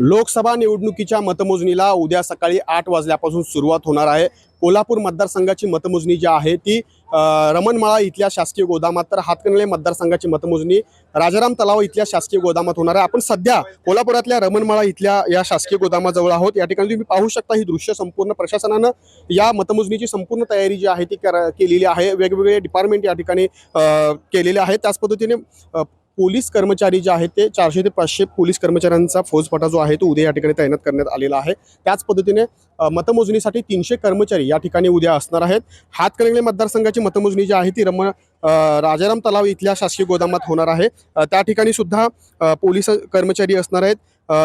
लोकसभा निवडणुकीच्या मतमोजणीला उद्या सकाळी आठ वाजल्यापासून सुरुवात होणार आहे. कोल्हापूर मतदारसंघाची मतमोजणी जी आहे ती रमणमाळा इथल्या शासकीय गोदामात तर हातकणले मतदारसंघाची मतमोजणी राजाराम तलाव इथल्या शासकीय गोदामात होणार आहे. आपण सध्या कोल्हापुरातल्या रमणमाळा इथल्या या शासकीय गोदामाजवळ आहोत. या ठिकाणी तुम्ही पाहू शकता ही दृश्य संपूर्ण प्रशासनानं या मतमोजणीची संपूर्ण तयारी जी आहे ती केलेली आहे. वेगवेगळे डिपार्टमेंट या ठिकाणी केलेले आहेत. त्याच पद्धतीने पोलीस कर्मचारी जे आहेत ते चारशे ते पाचशे पोलीस कर्मचाऱ्यांचा फौजफाटा जो आहे तो उद्या या ठिकाणी तैनात करण्यात आलेला आहे. त्याच पद्धतीने मतमोजणीसाठी तीनशे कर्मचारी या ठिकाणी उद्या असणार आहेत. हातकणंगले मतदारसंघाची मतमोजणी जी आहे ती रम राजाराम तलाव इथल्या शासकीय गोदामात होणार आहे. त्या ठिकाणी सुद्धा पोलीस कर्मचारी असणार आहेत.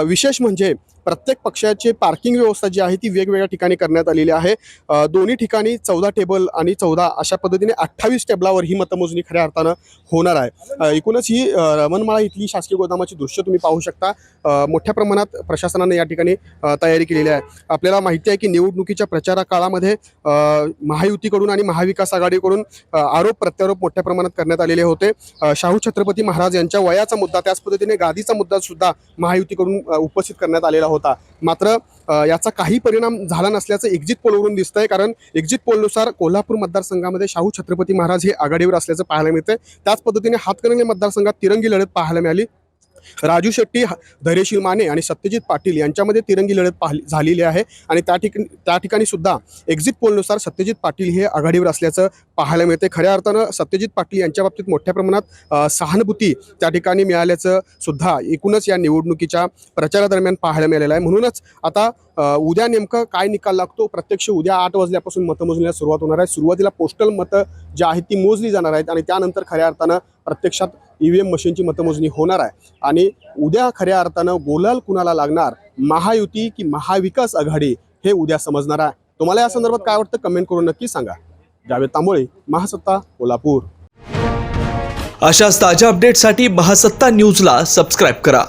विशेष म्हणजे प्रत्येक पक्षाची पार्किंग व्यवस्था जी आहे ती वेगवेगळ्या ठिकाणी करण्यात आलेली आहे. दोन्ही ठिकाणी चौदा टेबल आणि चौदा अशा पद्धतीने अठ्ठावीस टेबलावर ही मतमोजणी खऱ्या अर्थानं होणार आहे. एकूणच ही रमणमाळा इथली शासकीय गोदामाची दृश्य तुम्ही पाहू शकता. मोठ्या प्रमाणात प्रशासनाने या ठिकाणी तयारी केलेली आहे. आपल्याला माहिती आहे की निवडणुकीच्या प्रचारा काळामध्ये महायुतीकडून आणि महाविकास आघाडीकडून आरोप प्रत्यारोप मोठ्या प्रमाणात करण्यात आलेले होते. शाहू छत्रपती महाराज यांच्या वयाचा मुद्दा त्याच पद्धतीने गादीचा मुद्दा सुद्धा महायुतीकडून उपस्थित करण्यात आलेला होता. होता. मात्र याचा काही परिणाम झाला नसल्याचं एक्झिट पोलवरून दिसतंय. कारण एक्झिट पोलनुसार कोल्हापूर मतदारसंघामध्ये शाहू छत्रपती महाराज हे आघाडीवर असल्याचं पाहायला मिळतंय. त्याच पद्धतीने हातकणंगले मतदारसंघात तिरंगी लढत पाहायला मिळाली. राजू शेट्टी ह- धैर्यशील माने आणि सत्यजित पाटील यांच्यामध्ये तिरंगी लढत पाहिली झालेली आहे. आणि त्या ठिकाणी त्या ठिकाणी सुद्धा एक्झिट पोलनुसार सत्यजित पाटील हे आघाडीवर असल्याचं पाहायला मिळते खऱ्या अर्थानं सत्यजित पाटील यांच्या बाबतीत मोठ्या प्रमाणात सहानुभूती त्या ठिकाणी मिळाल्याचं सुद्धा एकूणच या निवडणुकीच्या प्रचारादरम्यान पाहायला मिळालेलं आहे. म्हणूनच आता उद्या नेमकं काय निकाल लागतो? प्रत्यक्ष उद्या आठ वाजल्यापासून मतमोजणीला सुरुवात होणार आहे. सुरुवातीला पोस्टल मतं जी आहेत ती मोजली जाणार आहेत आणि त्यानंतर खऱ्या अर्थानं प्रत्यक्षात ई व्ही एम मशीनची मतमोजणी होणार आहे. आणि उद्या खऱ्या अर्थानं गोलाल कुणाला लागणार? महायुती की महाविकास आघाडी? हे उद्या समजणार आहे. तुम्हाला या संदर्भात काय वाटतं? कमेंट करून नक्की सांगा. जावेद तांबोळे महासत्ता कोल्हापूर. अशाच ताज्या अपडेटसाठी महासत्ता न्यूजला सबस्क्राईब करा.